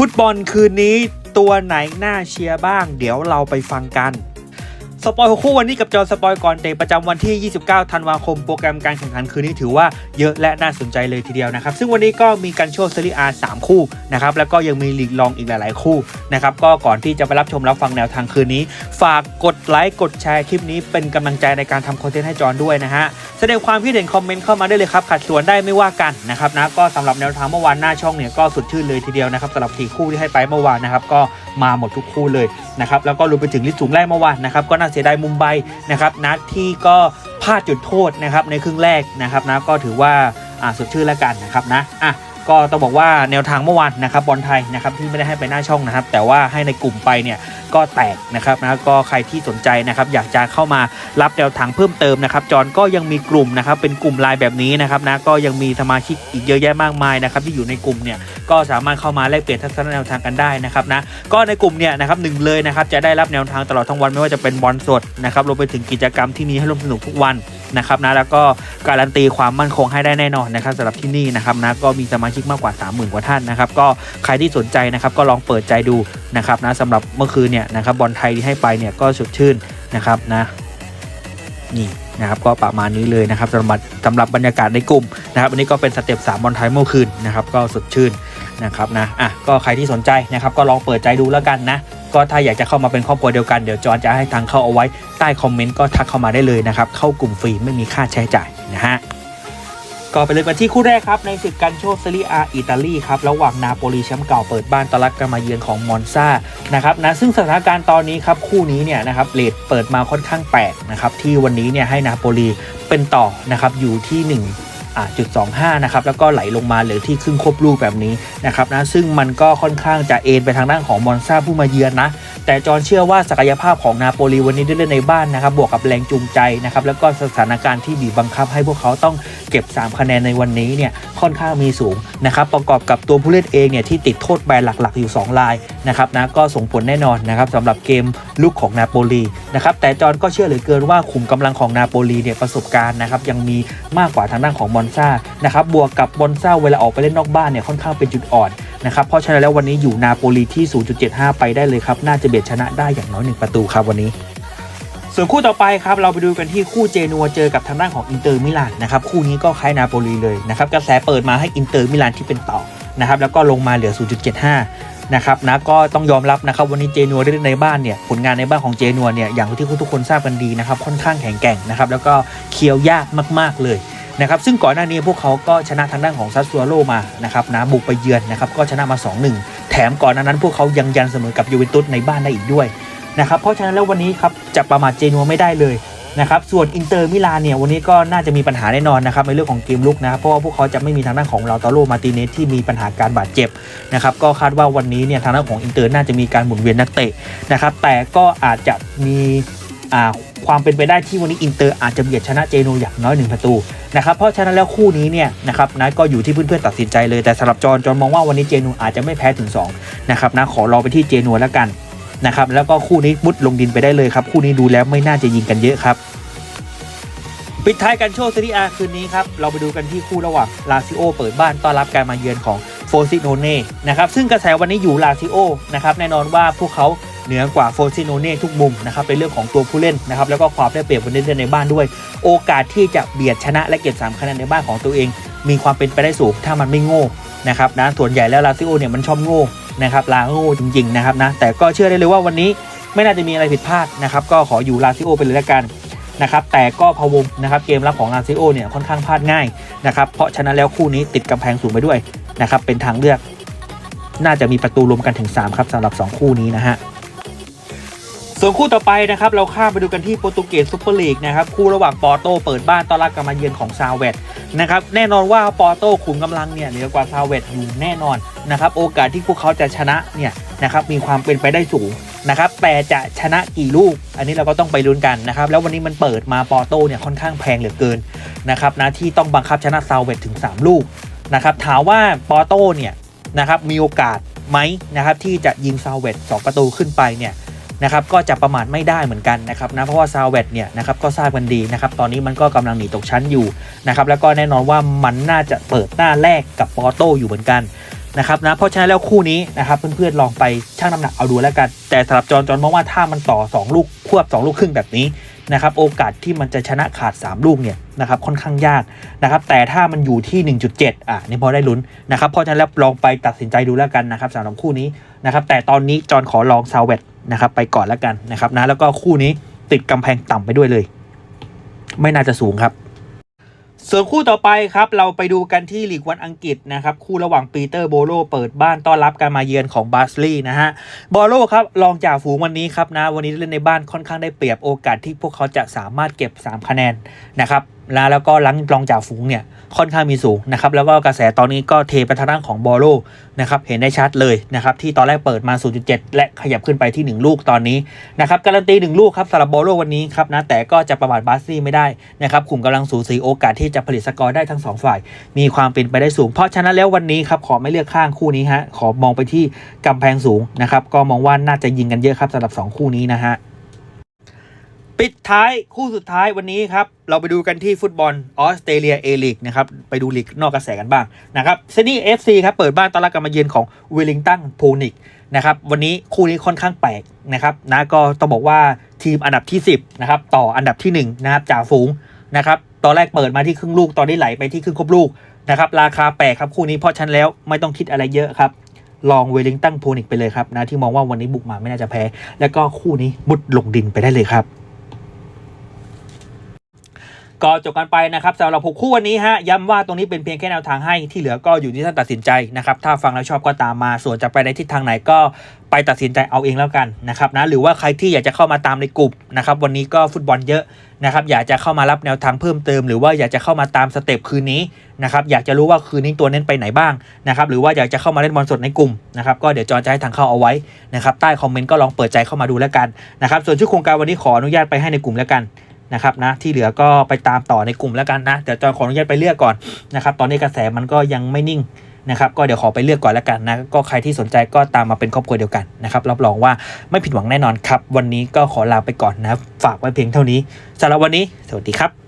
ฟุตบอลคืนนี้ตัวไหนน่าเชียร์บ้าง เดี๋ยวเราไปฟังกัน สปอยหัวคู่วันนี้กับจอสปอยก่อนเตะประจำวันที่ 29 ธันวาคม โปรแกรมการแข่งขันคืนนี้ถือว่าเยอะและน่าสนใจเลยทีเดียวนะครับ ซึ่งวันนี้ก็มีการโชว์ซีรีอาร์3คู่นะครับ แล้วก็ยังมีลีกรองอีกหลาย ๆ คู่นะครับ ก็ก่อนที่จะไปรับชมรับฟังแนวทางคืนนี้ ฝากกดไลค์กดแชร์คลิปนี้เป็นกำลังใจในการทำคอนเทนต์ให้จอนด้วยนะฮะ แสดงความคิดเห็นคอมเมนต์เข้ามาได้เลยครับ ขัดสวนได้ไม่ว่ากันนะครับนะ ก็สำหรับแนวทางเมื่อวานหน้าช่องเนี่ยก็สุดชื่นเลยทีเดียวนะครับสำหรับสี่คู่ที่ให้ไปเมื่อวานนะครับก็มาหมดทุกคู่เลยนะครับแล้วก็รวมไปถึงลิสต์สูงแรกเมื่อวานนะครับก็น่าสียดายมุมไบนะครับนัดที่ก็พลาดจุดโทษนะครับในครึ่งแรกนะครับนะก็ถือว่าอ่าสดชื่นแล้วกันนะครับนะอะ ก็ต้องบอกว่าแนวทางเมื่อวานนะครับบอลไทยนะครับที่ไม่ได้ให้ไปหน้าช่องนะครับ แต่ว่าให้ในกลุ่มไปเนี่ยก็แตกนะครับนะก็ใครที่สนใจนะครับอยากจะเข้ามารับแนวทางเพิ่มเติมนะครับจอนก็ยังมีกลุ่มนะครับเป็นกลุ่มไลน์แบบนี้นะครับนะก็ยังมีสมาชิกอีกเยอะแยะมากมายนะครับที่อยู่ในกลุ่มเนี่ยก็สามารถเข้ามาแลกเปลี่ยนทัศนแนวทางกันได้นะครับนะก็ในกลุ่มเนี่ยนะครับหนึ่งเลยนะครับจะได้รับแนวทางตลอดทั้งวันไม่ว่าจะเป็นบอลสดนะครับรวมไปถึงกิจกรรมที่มีให้ร่วมสนุกทุกวันนะครับนะแล้วก็การันตีความมั่นคงให้ได้แน่นอนนะครับสำหรับที่นี่นะครับนะก็มีสมาชิกมากกว่า 30,000 กว่าท่านนะครับก็ใครที่สนใจนะครับก็ลองเปิดใจดูนะครับนะสำหรับเมื่อคืนเนี่ยนะครับบอลไทยที่ให้ไปเนี่ยก็สดชื่นนะครับนะนี่นะครับก็ประมาณนี้เลยนะครับสำหรับสำหรับบรรยากาศในกลุ่มนะครับอันนี้ก็เป็นสเต็ป3บอลไทยเมื่อคืนนะครับก็สดชื่นนะครับนะอะก็ใครที่สนใจนะครับก็ลองเปิดใจดูแล้วกันนะ ก็ถ้าอยากจะเข้ามาเป็นครอบครัวเดียวกันเดี๋ยวจอนจะให้ทางเข้าเอาไว้ใต้คอมเมนต์ก็ทักเข้ามาได้เลยนะครับเข้ากลุ่มฟรีไม่มีค่าใช้จ่ายนะฮะก็ไปเลยกันที่คู่แรกครับ ในศึกกันโชคซีรีอาอิตาลีครับ ระหว่างนาโปลีแชมป์เก่าเปิดบ้านต้อนรับการมาเยือนของมอนซานะครับนะซึ่งสถานการณ์ตอนนี้ครับคู่นี้เนี่ยนะครับเลดเปิดมาค่อนข้างแปลกนะครับที่วันนี้เนี่ยให้นาโปลีเป็นต่อนะครับอยู่ที่1อ่า จุด25นะครับแล้วก็ไหลลงมาเหลือที่ครึ่งควบลูกแบบนี้นะครับนะซึ่งมันก็ค่อนข้างจะเอนไปทางด้านของมอนซาผู้มาเยือนนะ แต่จอห์นเชื่อว่าศักยภาพของนาโปลีวันนี้ได้เล่นในบ้านนะครับ บวกกับแรงจูงใจนะครับ แล้วก็สถานการณ์ที่บีบบังคับให้พวกเขาต้องเก็บ 3 คะแนนในวันนี้เนี่ยค่อนข้างมีสูงนะครับ ประกอบกับตัวผู้เล่นเองเนี่ยที่ติดโทษแบนหลักๆ อยู่ 2 ลายนะครับนะก็ส่งผลแน่นอนนะครับสำหรับเกมลุกของนาโปลีนะครับแต่จอห์นก็เชื่อเหลือเกินว่าขุมกำลังของนาโปลีเนี่ยประสบการณ์นะครับยังมีมากกว่าทางด้านของมอนซานะครับบวกกับบอนซาเวลาออกไปเล่นนอกบ้านเนี่ยค่อนข้างเป็นจุดอ่อน นะครับเพราะฉะนั้นแล้ววันนี้อยู่นาโปลีที่ 0.75 ไปได้เลยครับ น่าจะเบียดชนะได้อย่างน้อย 1 ประตูครับวันนี้ ส่วนคู่ต่อไปครับเราไปดูกันที่คู่เจนัวเจอกับทางด้านของอินเตอร์มิลานนะครับคู่นี้ก็คล้ายนาโปลีเลยนะครับกระแสเปิดมาให้อินเตอร์มิลานที่เป็นต่อนะครับแล้วก็ลงมาเหลือ 0.75 นะครับนะก็ต้องยอมรับนะครับวันนี้เจนัวได้เล่นในบ้านเนี่ยผลงานในบ้านของเจนัวเนี่ยอย่างที่ทุกคนทราบกันดีนะครับค่อนข้างแข็งแกร่งนะครับแล้วก็เคียวยากมากๆเลย นะครับซึ่งก่อนหน้านี้พวกเขาก็ชนะทางด้านของซัสซัวโรมานะครับนะบุกไปเยือนนะครับก็ชนะมา 2-1 แถมก่อนหน้านั้นพวกเขายังยันเสมอกับยูเวนตุสในบ้านได้อีกด้วยนะครับเพราะฉะนั้นแล้ววันนี้ครับจะประมาทเจนัวไม่ได้เลยนะครับส่วนอินเตอร์มิลานเนี่ยวันนี้ก็น่าจะมีปัญหาแน่นอนนะครับในเรื่องของเกมลุกนะครับเพราะว่าพวกเขาจะไม่มีทางด้านของลาตาโรมาติเนสที่มีปัญหาการบาดเจ็บนะครับก็คาดว่าวันนี้เนี่ยทางด้านของอินเตอร์น่าจะมีการหมุนเวียนนักเตะนะครับแต่ก็อาจจะมีอ่า ความเป็นไปได้ที่วันนี้อินเตอร์อาจจะเบียดชนะเจโนอย่างน้อยหนึ่งประตูนะครับเพราะฉะนั้นแล้วคู่นี้เนี่ยนะครับนะก็อยู่ที่เพื่อนๆตัดสินใจเลยแต่สำหรับจอนจอนมองว่าวันนี้เจโนอาจจะไม่แพ้ถึง2นะครับนะขอรอไปที่เจโนแล้วกันนะครับแล้วก็คู่นี้มุดลงดินไปได้เลยครับคู่นี้ดูแล้วไม่น่าจะยิงกันเยอะครับปิดท้ายกันโชว์ซีรีอาคืนนี้ครับ เราไปดูกันที่คู่ระหว่างลาซิโอเปิดบ้านต้อนรับการมาเยือนของโฟซิโนเน่นะครับซึ่งกระแสวันนี้อยู่ลาซิโอนะครับแน่นอนว่าพวกเขา เหนือกว่าโฟซิโนเน่ทุกมุมนะครับในเรื่องของตัวผู้เล่นนะครับแล้วก็ความได้เปรียบบนเล่นในบ้านด้วย โอกาสที่จะเบียดชนะและเก็บ3คะแนนในบ้านของตัวเอง มีความเป็นไปได้สูงถ้ามันไม่โง่นะครับนะส่วนใหญ่แล้วลาซิโอเนี่ยมันชอบโง่นะครับลาโง่จริงๆนะครับนะแต่ก็เชื่อได้เลยว่าวันนี้ไม่น่าจะมีอะไรผิดพลาดนะครับก็ขออยู่ลาซิโอไปเลยละกันนะครับแต่ก็พะวงนะครับเกมรับของลาซิโอเนี่ยค่อนข้างพลาดง่ายนะครับเพราะฉะนั้นแล้วคู่นี้ติดกำแพงสูงไปด้วยนะครับเป็นทางเลือก น่าจะมีประตูรวมกันถึง 3 ครับสำหรับ 2 คู่นี้นะฮะ ส่วนคู่ต่อไปนะครับเราข้ามไปดูกันที่โปรตุเกสซูเปอร์ลีกนะครับคู่ระหว่างปอร์โตเปิดบ้านต้อนรับการมาเยือนของซาเวตนะครับแน่นอนว่าปอร์โตขุมกำลังเนี่ยเหนือกว่าซาเวตอยู่แน่นอนนะครับโอกาสที่พวกเขาจะชนะเนี่ยนะครับมีความเป็นไปได้สูงนะครับแต่จะชนะกี่ลูก อันนี้เราก็ต้องไปลุ้นกันนะครับแล้ววันนี้มันเปิดมาปอร์โตเนี่ยค่อนข้างแพงเหลือเกินนะครับนะที่ต้องบังคับชนะซาเวตถึง 3 ลูกนะครับถามว่าปอร์โตเนี่ยนะครับมีโอกาสไหมนะครับที่จะยิงซาเวต2ประตูขึ้นไปเนี่ย นะครับก็จะประมาทไม่ได้เหมือนกันนะครับนะเพราะว่าซาวเวตเนี่ยนะครับก็ทราบกันดีนะครับตอนนี้มันก็กำลังหนีตกชั้นอยู่นะครับแล้วก็แน่นอนว่ามันน่าจะเปิดหน้าแรกกับปอโต้อยู่เหมือนกันนะครับนะเพราะฉะนั้นแล้วคู่นี้นะครับเพื่อนๆลองไปชั่งน้ำหนักเอาดูแล้วกัน แต่สำหรับจอนจอนมองว่าถ้ามันต่อ 2 ลูกควบ 2 ลูกครึ่งแบบนี้นะครับโอกาสที่มันจะชนะขาด 3 ลูกเนี่ยนะครับค่อนข้างยากนะครับแต่ถ้ามันอยู่ที่ 1.7 อะนี่พอได้ลุ้นนะครับเพราะฉะนั้นแล้วลองไปตัดสินใจดูแล้วกันนะครับสำหรับคู่นี้นะครับแต่ตอนนี้จอนขอลองซาวเวต นะครับไปก่อนแล้วกันนะครับนะแล้วก็คู่นี้ติดกำแพงต่ำไปด้วยเลย ไม่น่าจะสูงครับ ส่วนคู่ต่อไปครับเราไปดูกันที่ลีกวันอังกฤษนะครับคู่ระหว่างปีเตอร์โบโลเปิดบ้านต้อนรับการมาเยือนของบาสลีย์นะฮะโบโลครับรองจ่าฝูงวันนี้ครับนะวันนี้เล่นในบ้านค่อนข้างได้เปรียบโอกาสที่พวกเขาจะสามารถเก็บ 3 คะแนนนะครับ นะแล้วก็ลังรองจากฝูงเนี่ยค่อนข้างมีสูงนะครับแล้วก็กระแสตอนนี้ก็เทไปทางด้านของโบโลนะครับเห็นได้ชัดเลยนะครับที่ตอนแรกเปิดมา 0.7 และขยับขึ้นไปที่ 1 ลูกตอนนี้นะครับการันตี 1 ลูกครับสำหรับโบโลวันนี้ครับนะแต่ก็จะประมาทบาสลีย์ไม่ได้นะครับขุมกำลังสูสีโอกาสที่จะผลิตสกอร์ได้ทั้งสองฝ่าย มีความเป็นไปได้สูง เพราะฉะนั้นแล้ววันนี้ครับขอไม่เลือกข้างคู่นี้ฮะขอมองไปที่กำแพงสูงนะครับก็มองว่าน่าจะยิงกันเยอะครับสำหรับ 2 คู่นี้นะฮะ ปิดท้ายคู่สุดท้ายวันนี้ครับ เราไปดูกันที่ฟุตบอลออสเตรเลียเอลิกนะครับ ไปดูลีกนอกกระแสกันบ้างนะครับเซนี่เอฟซีครับ เปิดบ้านต้อนรับการมาเยือนของวิลลิงตันโพนิกนะครับวันนี้คู่นี้ค่อนข้างแปลกนะครับนะก็ต้องบอกว่าทีมอันดับที่ 10นะครับต่ออันดับที่ 1 นะครับจ่าฝูงนะครับตอนแรกเปิดมาที่ครึ่งลูกตอนนี้ไหลไปที่ครึ่งครบลูกนะครับราคาแปลกครับคู่นี้เพราะฉันแล้วไม่ต้องคิดอะไรเยอะครับลองเวลิงตันโพนิกไปเลยครับนะที่มองว่าวันนี้บุกมาไม่น่าจะแพ้ แล้วก็คู่นี้มุดลงดินไปได้เลยครับ ก็จบกันไปนะครับสำหรับหกคู่วันนี้ฮะย้ำว่าตรงนี้เป็นเพียงแค่แนวทางให้ที่เหลือก็อยู่ที่ท่านตัดสินใจนะครับถ้าฟังแล้วชอบก็ตามมา ส่วนจะไปในทิศทางไหนก็ไปตัดสินใจเอาเองแล้วกันนะครับนะหรือว่าใครที่อยากจะเข้ามาตามในกลุ่มนะครับวันนี้ก็ฟุตบอลเยอะนะครับอยากจะเข้ามารับแนวทางเพิ่มเติม หรือว่าอยากจะเข้ามาตามสเต็ปคืนนี้นะครับอยากจะรู้ว่าคืนนี้ตัวเน้นไปไหนบ้างนะครับหรือว่าอยากจะเข้ามาเล่นบอลสดในกลุ่มนะครับก็เดี๋ยวจอนจะให้ทางเข้าเอาไว้นะครับใต้คอมเมนต์ก็ลองเปิดใจเข้ามาดูแล้วกันนะครับส่วนชื่อโครงการวันนี้ขออนุญาตไปให้ในกลุ่มแล้วกัน นะครับนะที่เหลือก็ไปตามต่อในกลุ่มแล้วกันนะเดี๋ยวจอยขออนุญาตไปเลือกก่อนนะครับตอนนี้กระแสมันก็ยังไม่นิ่งนะครับก็เดี๋ยวขอไปเลือกก่อนแล้วกันนะก็ใครที่สนใจก็ตามมาเป็นครอบครัวเดียวกันนะครับรับรองว่าไม่ผิดหวังแน่นอนครับ วันนี้ก็ขอลาไปก่อนนะฝากไว้เพียงเท่านี้สำหรับวันนี้ สวัสดีครับ